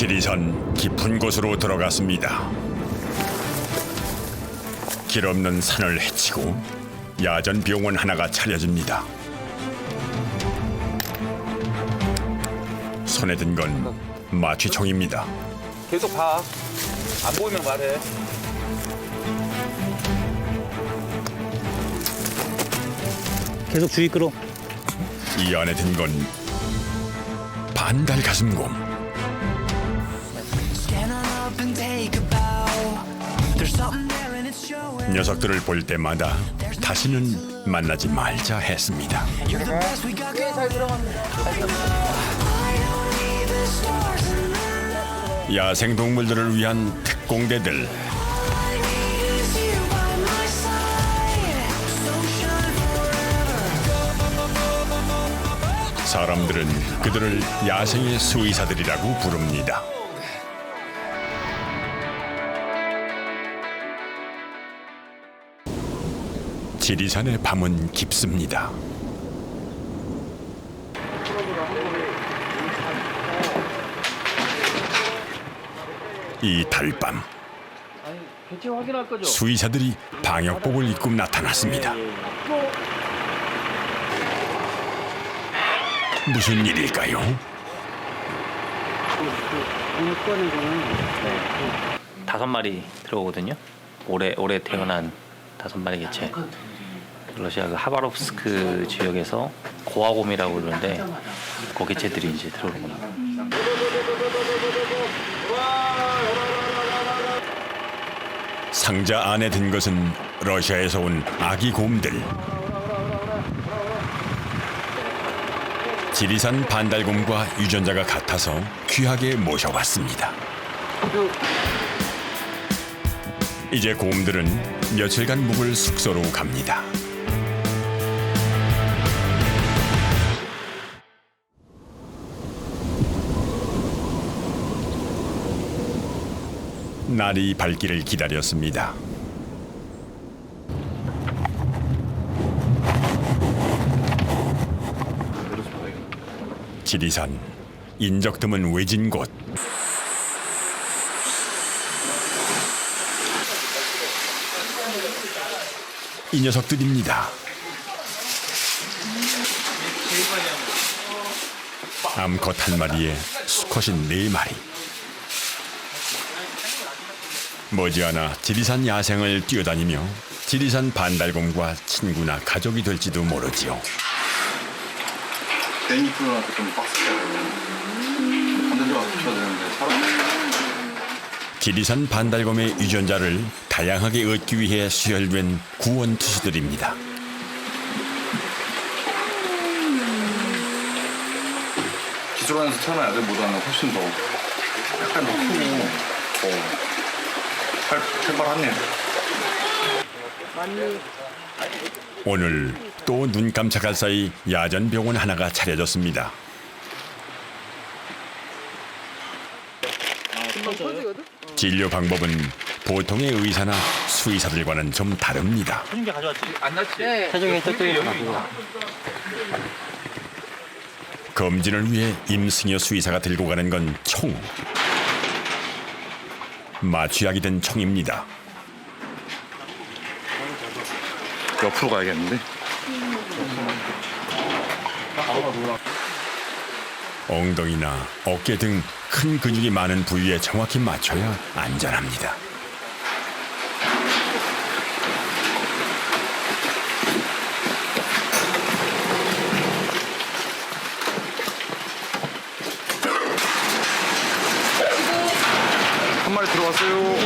지리산 깊은 곳으로 들어갔습니다. 길 없는 산을 헤치고 야전 병원 하나가 차려집니다. 손에 든 건 마취총입니다. 계속 봐. 안 보이면 말해. 계속 주의 끌어. 이 안에 든 건 반달 가슴곰. 녀석들을 볼 때마다 다시는 만나지 말자 했습니다. 야생 동물들을 위한 특공대들. 사람들은 그들을 야생의 수의사들이라고 부릅니다. 지리산의 밤은 깊습니다. 이 달밤? 수의사들이 방역복을 입고 나타났습니다. 무슨 일일까요? 다섯 마리 들어오거든요. 올해 올해 태어난 다섯 마리 개체. 러시아 그 하바롭스크 지역에서 고아곰이라고 그러는데 그 개체들이 이제 들어오는 겁니다. 상자 안에 든 것은 러시아에서 온 아기 곰들. 지리산 반달곰과 유전자가 같아서 귀하게 모셔왔습니다. 이제 곰들은 며칠간 묵을 숙소로 갑니다. 날이 밝기를 기다렸습니다. 지리산 인적 드문 외진 곳. 이 녀석들입니다. 암컷 한 마리에 수컷이 네 마리. 머지않아 지리산 야생을 뛰어다니며 지리산 반달곰과 친구나 가족이 될지도 모르지요. 괜히 풀어놔서 좀 빡세요. 반대로 와서 붙여야 되는데 사람 지리산 반달곰의 유전자를 다양하게 얻기 위해 수혈된 구원 투수들입니다. 기술원에서 태어난 애들보다는 훨씬 더 약간 더 크고 더 활, 활발하네요. 오늘 또 눈 깜짝할 사이 야전 병원 하나가 차려졌습니다. 진료 방법은 보통의 의사나 수의사들과는 좀 다릅니다. 체중계 가져왔지? 안 났지? 체중계 저쪽에 검진을 위해 임승여 수의사가 들고 가는 건 총. 마취약이 된 총입니다. 옆으로 가야겠는데? 엉덩이나 어깨 등 큰 근육이 많은 부위에 정확히 맞춰야 안전합니다. 들어왔어요.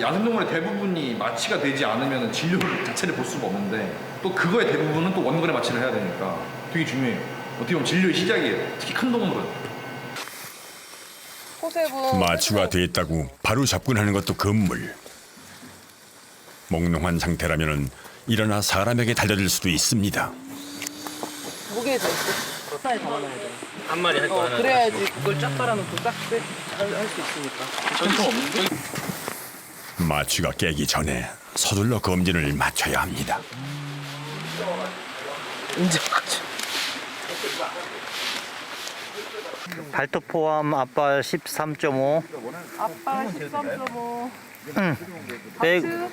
야생동물의 대부분이 마취가 되지 않으면 진료 자체를 볼 수가 없는데 또 그거의 대부분은 또 원근에 마취를 해야 되니까 되게 중요해요. 어떻게 보면 진료의 시작이에요. 특히 큰 동물은. 호세부 마취가 됐다고 바로 접근하는 것도 금물. 몽롱한 상태라면 일어나 사람에게 달려들 수도 있습니다. 무 쌀 담아놔야 돼. 한 마리 할거 어, 그래야지 그걸 쫙 깔아놓고 딱할수 있으니까. 마취가 깨기 전에 서둘러 검진을 마쳐야 합니다. 이제 맞죠. 발톱 포함 앞발 13.5 아빠 13.5. 빼, 하트.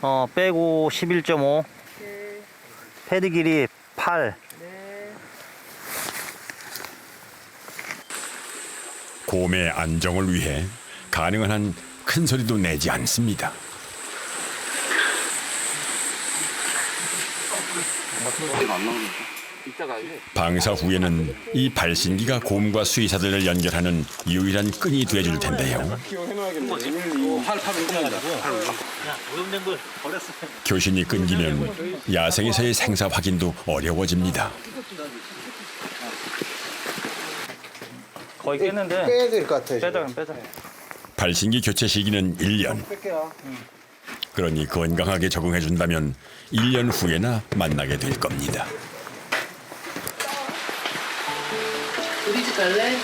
어, 빼고 11.5 패드 길이 8 네. 곰의 안정을 위해 가능한 한 큰 소리도 내지 않습니다. 방사 후에는 이 발신기가 곰과 수의사들을 연결하는 유일한 끈이 돼줄 텐데요. 교신이 끊기면 야생에서의 생사 확인도 어려워집니다. 거의 깼는데 빼야 될 것 같아요. 빼자 빼자 발신기 교체 시기는 1년. 뺄게요. 그러니 건강하게 적응해 준다면 1년 후에나 만나게 될 겁니다. 우리 집 갈래?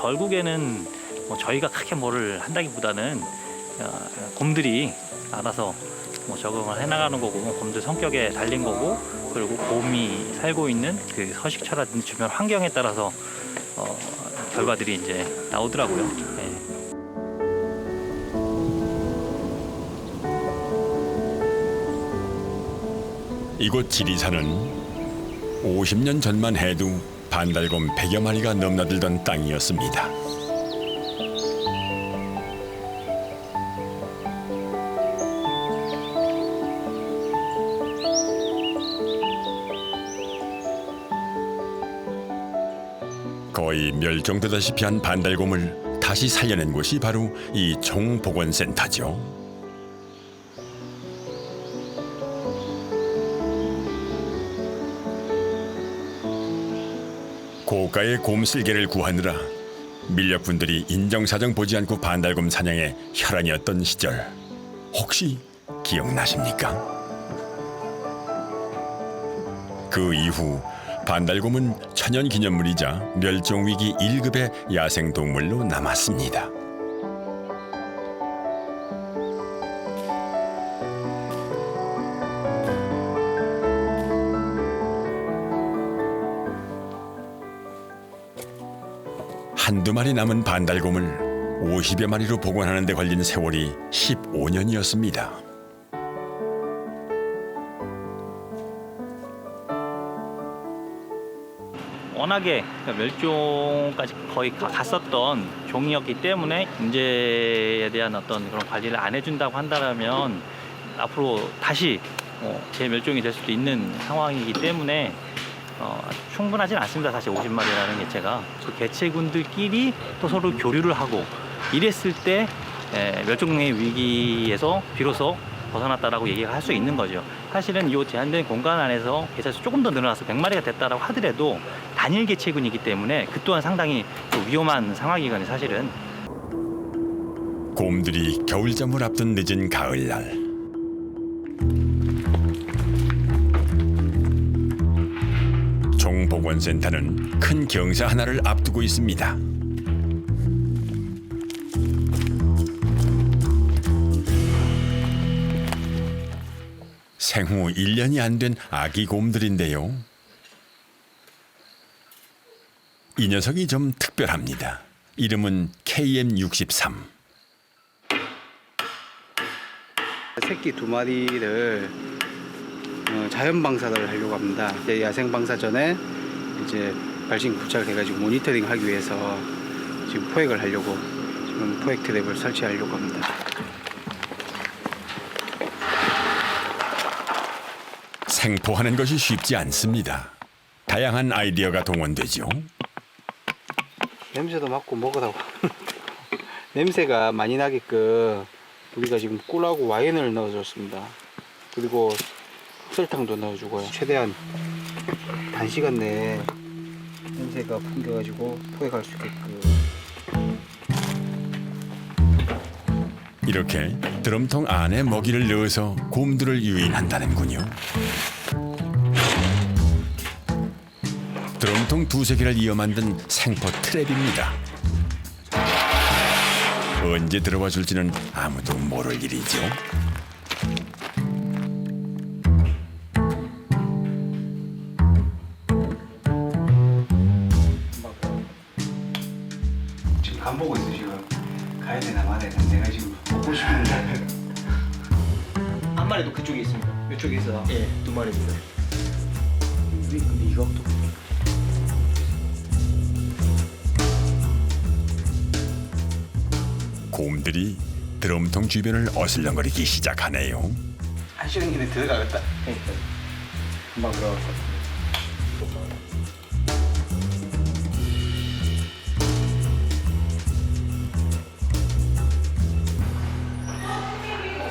결국에는 뭐 저희가 크게 뭐를 한다기보다는 어, 곰들이 알아서 뭐 적응을 해나가는 거고 곰들 성격에 달린 거고 그리고 곰이 살고 있는 그 서식처라든지 주변 환경에 따라서 어, 결과들이 이제 나오더라고요. 예. 이곳 지리산은 50년 전만 해도 반달곰 100여 마리가 넘나들던 땅이었습니다. 멸종되다시피 한 반달곰을 다시 살려낸 곳이 바로 이 종복원센터죠. 고가의 곰 쓸개를 구하느라 밀렵꾼들이 인정사정 보지 않고 반달곰 사냥에 혈안이었던 시절 혹시 기억나십니까? 그 이후 반달곰은 천연기념물이자 멸종위기 1급의 야생동물로 남았습니다. 한두 마리 남은 반달곰을 50여 마리로 복원하는 데 걸린 세월이 15년이었습니다. 워낙에 멸종까지 거의 가- 갔었던 종이었기 때문에 문제에 대한 어떤 그런 관리를 안 해준다고 한다면 앞으로 다시 어, 재멸종이 될 수도 있는 상황이기 때문에 어, 충분하진 않습니다. 사실 50마리라는 개체가 그 개체군들끼리 또 서로 교류를 하고 이랬을 때 에, 멸종의 위기에서 비로소 벗어났다라고 얘기를 할수 있는 거죠. 사실은 이 제한된 공간 안에서 개체수 조금 더 늘어나서 100마리가 됐다라고 하더라도 단일 개체군이기 때문에 그 또한 상당히 또 위험한 상황이거든요. 사실은 곰들이 겨울잠을 앞둔 늦은 가을날 종복원센터는 큰 경사 하나를 앞두고 있습니다. 생후 1년이 안 된 아기 곰들인데요. 이 녀석이 좀 특별합니다. 이름은 KM63. 새끼 두 마리를 어, 자연 방사를 하려고 합니다. 이제 야생 방사 전에 이제 발신 부착을 해가지고 모니터링 하기 위해서 지금 포획을 하려고 지금 포획 트랩을 설치하려고 합니다. 생포하는 것이 쉽지 않습니다. 다양한 아이디어가 동원되죠. 냄새도 맡고 먹으라고 냄새가 많이 나게끔 우리가 지금 꿀하고 와인을 넣어줬습니다. 그리고 설탕도 넣어주고요. 최대한 단시간 내에 냄새가 풍겨가지고 포획할 수 있게끔 이렇게 드럼통 안에 먹이를 넣어서 곰들을 유인한다는군요. 드럼통 두세 개를 이어 만든 생포 트랩입니다. 언제 들어와 줄지는 아무도 모를 일이죠. 어슬렁거리기 시작하네요. 한 시간 이내 들어가겠다. 금방 들어갈 것 같아.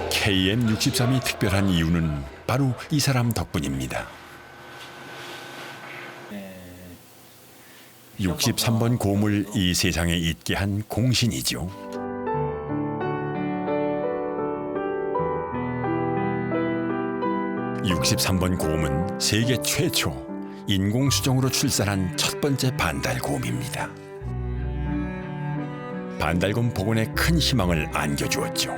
KM63이 특별한 이유는 바로 이 사람 덕분입니다. 63번 곰을 이 세상에 있게 한 공신이죠. (63번) 곰은 세계 최초 인공수정으로 출산한 첫 번째 반달곰입니다. 반달곰 복원에 큰 희망을 안겨주었죠.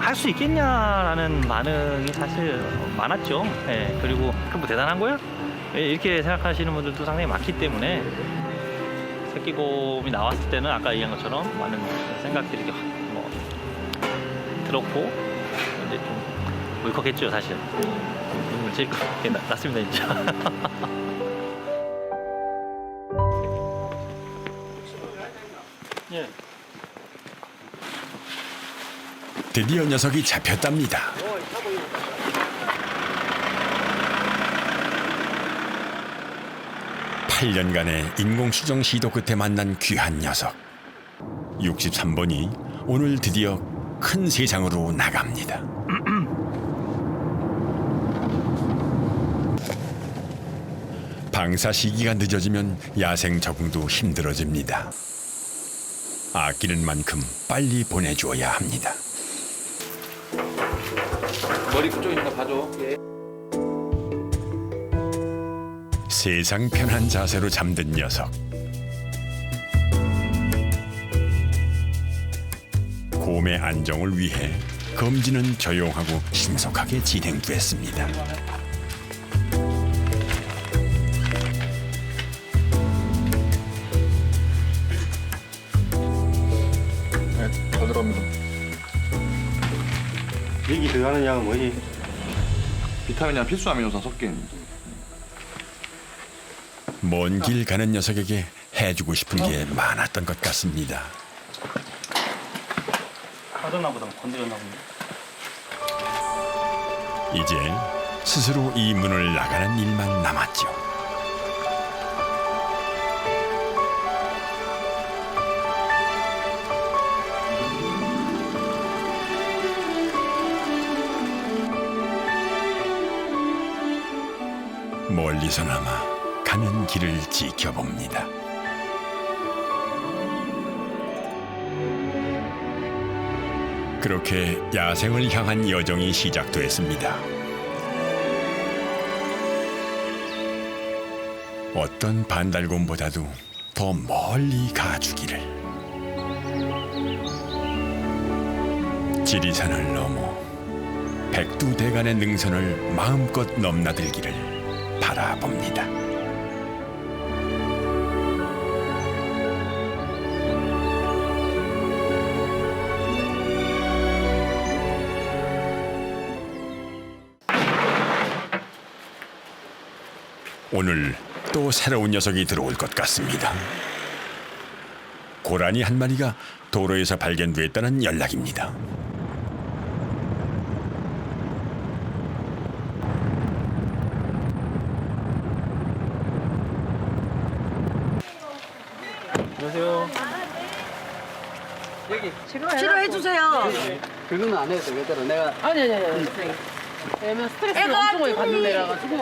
할 수 있겠냐라는 반응이 사실 많았죠. 예, 그리고 그뭐 대단한 거야? 예, 이렇게 생각하시는 분들도 상당히 많기 때문에 새끼곰이 나왔을 때는 아까 얘기한 것처럼 많은 생각들이 뭐 들었고 이제 좀 울컥했죠 사실. 눈물 찔끔 났습니다 진짜. 예. 드디어 녀석이 잡혔답니다. 팔년간의 인공수정 시도 끝에 만난 귀한 녀석. 63번이 오늘 드디어 큰 세상으로 나갑니다. 방사 시기가 늦어지면 야생 적응도 힘들어집니다. 아끼는 만큼 빨리 보내줘야 합니다. 머리 그쪽이니까 봐줘. 세상 편한 자세로 잠든 녀석. 곰의 안정을 위해 검진은 조용하고 신속하게 진행됐습니다. 네, 잘 들어갑니다. 여기 들어가는 양은 뭐지? 비타민이랑 필수 아미노산 섞인 먼 길 가는 녀석에게 해주고 싶은 게 많았던 것 같습니다. 하셨나 보다 건드렸나 보네. 이제 스스로 이 문을 나가는 일만 남았죠. 멀리서나마 가는 길을 지켜봅니다. 그렇게 야생을 향한 여정이 시작됐습니다. 어떤 반달곰보다도 더 멀리 가주기를. 지리산을 넘어 백두대간의 능선을 마음껏 넘나들기를 바라봅니다. 오늘 또 새로운 녀석이 들어올 것 같습니다. 고라니 한 마리가 도로에서 발견됐다는 연락입니다. 안녕하세요. 치료해 주세요. 그거는 안 해도 되겠더라. 내가 아니 아니 아니. 왜냐면 스트레스를 엄청 많이 받는 애라 가지고.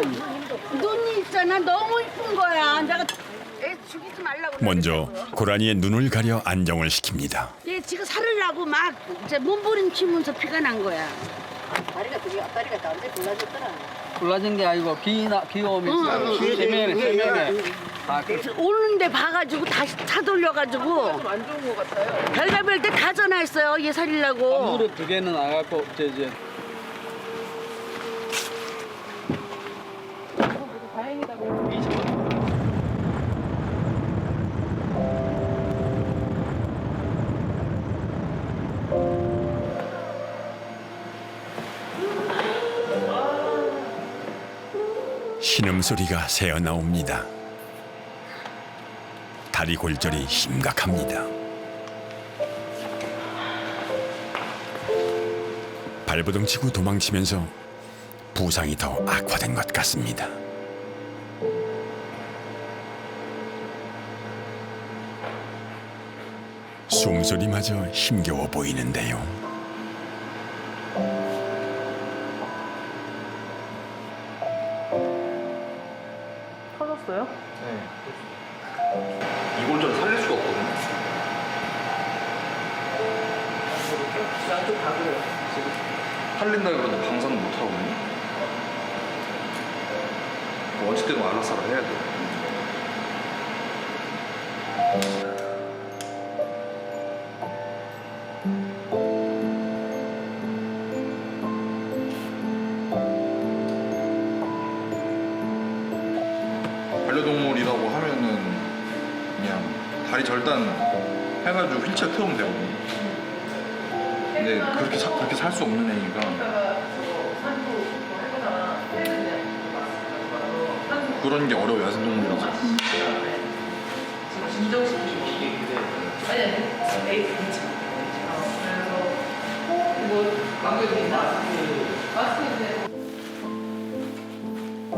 눈이 있잖아. 너무 이쁜 거야. 내가 애 죽이지 말라고 먼저 고라니의 눈을 가려 안정을 시킵니다. 얘 지금 살을 나고 막 이제 몸부림치면서 피가 난 거야. 다리가 되게 앞다리가 나한테 골라졌더라. 골라진 게 아니고 비나 비 오면 응, 응. 세면에 세면에 다 그- 오는데 봐가지고 다시 차 돌려가지고 안 좋은 것 같아요. 별가별 때 다 전화했어요. 얘 살리려고. 무릎 두 개는 나갔고 이제 이제 신음소리가 새어나옵니다. 다리 골절이 심각합니다. 발버둥 치고 도망치면서 부상이 더 악화된 것 같습니다. 숨소리마저 힘겨워 보이는데요. 이골절 살릴 수가 없거든요. 양쪽 다 그래요. 살린다 그러는데 방사는 못 하거든요. 뭐 어쨌든 알라사를 해야 돼요. 다리 절단 해가지고 휠체어 태우면 되거든요. 근데 그렇게 사- 그렇게 살 수 없는 애니까 그런 게 어려워 야생동물이라서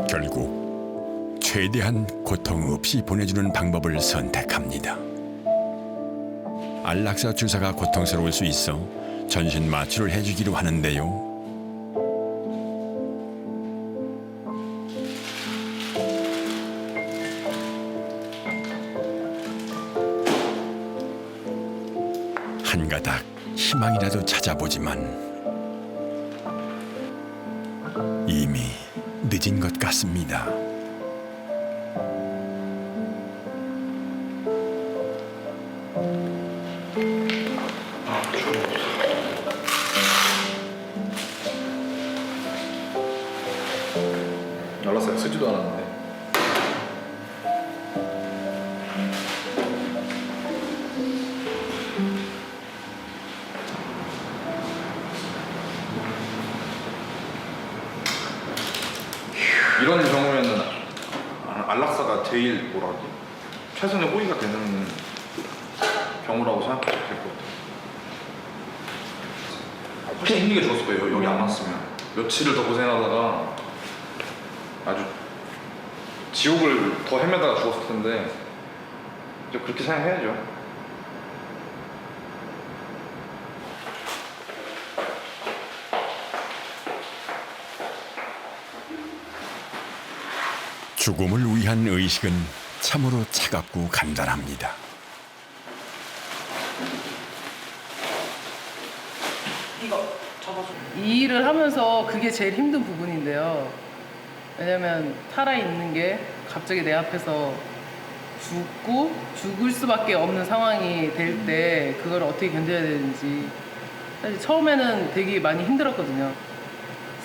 결국 최대한 고통 없이 보내주는 방법을 선택합니다. 안락사 주사가 고통스러울 수 있어 전신 마취를 해주기로 하는데요. 한 가닥 희망이라도 찾아보지만 이미 늦은 것 같습니다. 이런 경우에는 아- 안락사가 제일 뭐라 하지 최선의 호의가 되는 경우라고 생각하셔도 될 것 같아요. 훨씬 힘들게 죽었을 거예요. 여기 안 왔으면 며칠을 더 고생하다가 아주 지옥을 더 헤매다가 죽었을 텐데 이제 그렇게 생각해야죠. 죽음을 위한 의식은 참으로 차갑고 간단합니다. 이 일을 하면서 그게 제일 힘든 부분인데요. 왜냐면 살아있는 게 갑자기 내 앞에서 죽고 죽을 수밖에 없는 상황이 될 때 그걸 어떻게 견뎌야 되는지 사실 처음에는 되게 많이 힘들었거든요.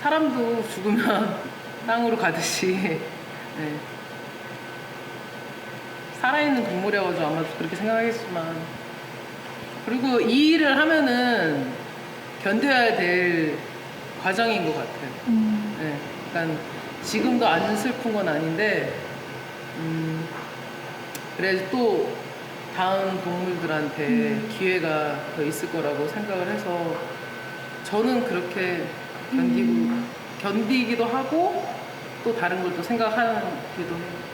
사람도 죽으면 땅으로 가듯이 네. 살아있는 동물이어가지고 아마 그렇게 생각하겠지만. 그리고 이 일을 하면은 견뎌야 될 과정인 것 같아요. 네, 그러니까 지금도 안 슬픈 건 아닌데, 음, 그래도 또 다음 동물들한테 기회가 더 있을 거라고 생각을 해서 저는 그렇게 견디고 견디기도 하고 또 다른 걸 또 생각하기도 해요.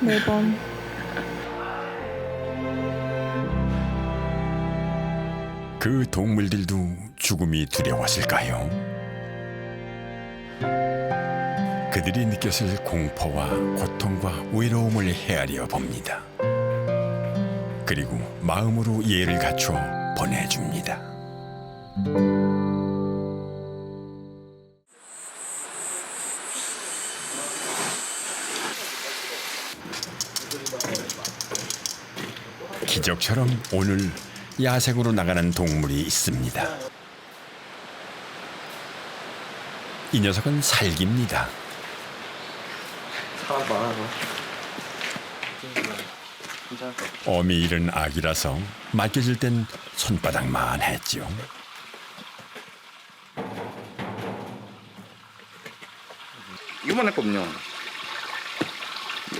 매번 그 동물들도 죽음이 두려웠을까요? 그들이 느꼈을 공포와 고통과 외로움을 헤아려 봅니다. 그리고 마음으로 예를 갖춰 보내줍니다. 기적처럼 오늘 야생으로 나가는 동물이 있습니다. 이 녀석은. 사람 많아서 어미 잃은 아기라서 맡겨질 땐 손바닥만 했죠. 이번에 거든요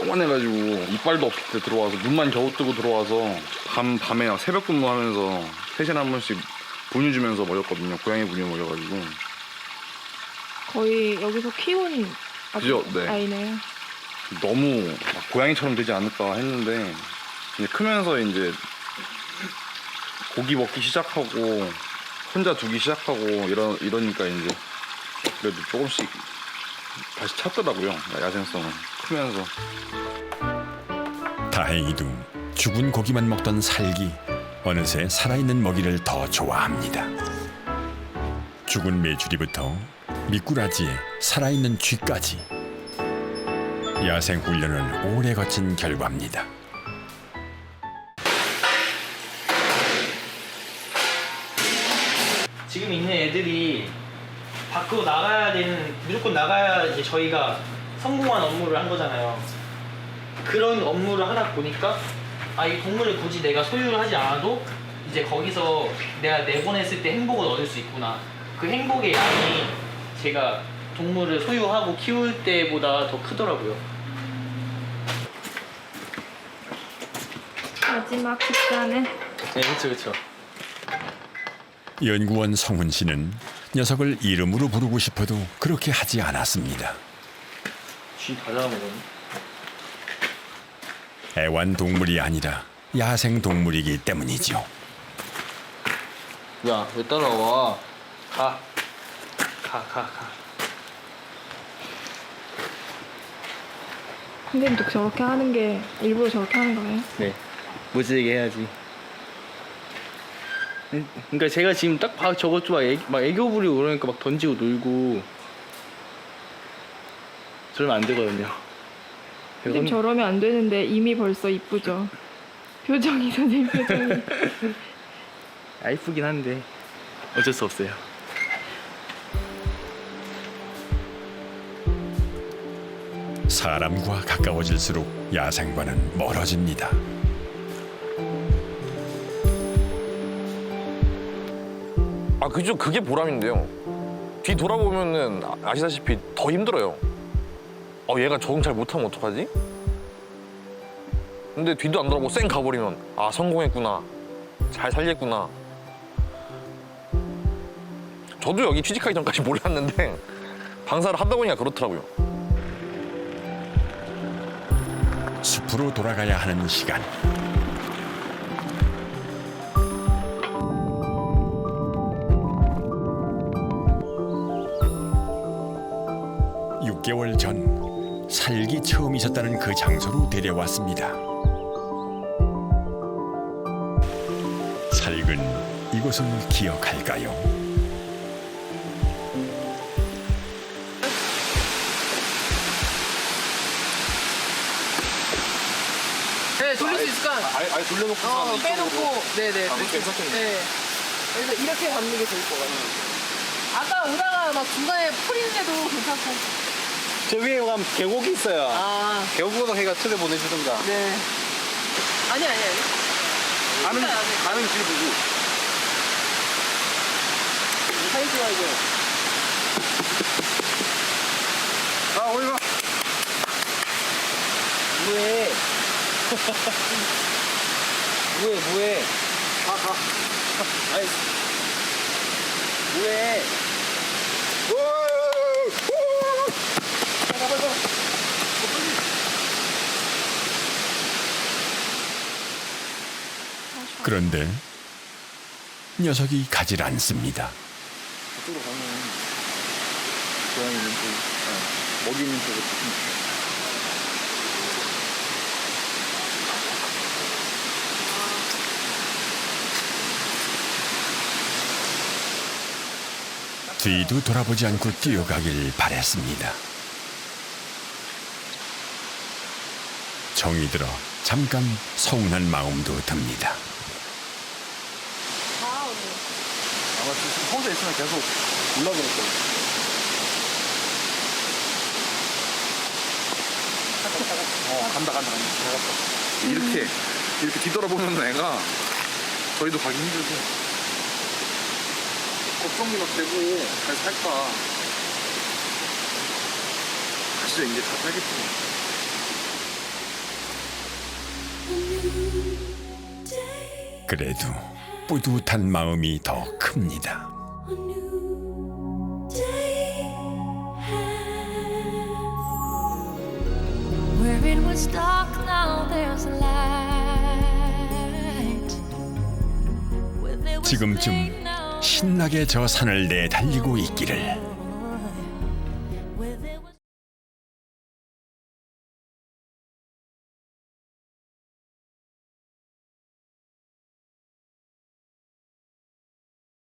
요만해가지고 이빨도 없을 때 들어와서 눈만 겨우 뜨고 들어와서 밤 밤에 막 새벽 근무하면서 세 시에 한 번씩 분유 주면서 먹였거든요. 고양이 분유 먹여가지고 거의 여기서 키운 아기, 그죠? 네. 아이네요. 너무 막 고양이처럼 되지 않을까 했는데 이제 크면서 이제 고기 먹기 시작하고 혼자 두기 시작하고 이러 이러니까 이제 그래도 조금씩 다시 찾더라고요 야생성은 크면서 다행히도 죽은 고기만 먹던 살기 어느새 살아있는 먹이를 더 좋아합니다. 죽은 메추리부터 미꾸라지에 살아있는 쥐까지 야생 훈련을 오래 거친 결과입니다. 지금 있는 애들이 밖으로 나가야 되는 무조건 나가야 이제 저희가 성공한 업무를 한 거잖아요. 그런 업무를 하다 보니까 아 이 동물을 굳이 내가 소유를 하지 않아도 이제 거기서 내가 내보냈을 때 행복을 얻을 수 있구나. 그 행복의 양이 제가 동물을 소유하고 키울 때보다 더 크더라고요. 마지막 식사는 네, 그렇죠, 그렇죠. 연구원 성훈 씨는 녀석을 이름으로 부르고 싶어도 그렇게 하지 않았습니다. 쥐다 잡아먹었네. 애완동물이 아니라 야생동물이기 때문이죠. 야, 왜 따라와? 가. 가, 가, 가. 선생님도 저렇게 하는 게 일부러 저렇게 하는 거예요? 네. 무지하게 해야지. 그러니까 제가 지금 딱 봐, 저것 좀 막, 애, 막 애교 부리고 그러니까 막 던지고 놀고. 저러면 안 되거든요. 선생님 저러면 안 되는데 이미 벌써 이쁘죠? 표정이 선생님 표정이 아, 이쁘긴 한데 어쩔 수 없어요. 사람과 가까워질수록 야생과는 멀어집니다. 아 그죠 그게 보람인데요 뒤 돌아보면은 아- 아시다시피 더 힘들어요 어 얘가 적응 잘 못하면 어떡하지? 근데 뒤도 안 돌아보고 쌩 가버리면 아 성공했구나 잘 살겠구나 저도 여기 취직하기 전까지 몰랐는데 방사를 하다 보니까 그렇더라고요 숲으로 돌아가야 하는 시간. 육개월전 살기 처음 있었다는 그 장소로 데려왔습니다. 살근 이곳을 기억할까요? 네, 돌릴 수 있을까? 아예, 아예 돌려놓고 어, 빼놓고, 네네. 아, 그렇게 괜찮겠네. 네. 그래서 이렇게 잡는 게 좋을 것 같아요. 아까 오다가 막 중간에 풀 있는데도 괜찮고. 저 위에 가면 계곡이 있어요. 아, 계곡으로 해가 쳐내 보내주든가. 네. 아니, 아니, 아니. 가는 진짜 안 해. 가는 길 보고. 사진 찍어야죠. 아 오이가. 뭐해? 뭐해, 뭐해? 가 가. 아이, 뭐해? 그런데 녀석이 가질 않습니다. 그쪽으로 가면 고양이 있는 쪽, 아, 먹이 있는 쪽으로 가면 뒤도 돌아보지 않고 뛰어가길 바랬습니다. 정이 들어 잠깐 서운한 마음도 듭니다. 혼자 있으면 계속 올라오겠거요 어, 간다, 간다, 간다. 이렇게, 이렇게 뒤돌아보면 애가 저희도 가기 힘들고. 걱정이 막 되고, 잘 살까. 진짜 이제 잘 살겠지. 그래도 뿌듯한 마음이 더 큽니다. Where it was dark, now there's a light. 지금쯤 신나게 저 산을 내 달리고 있기를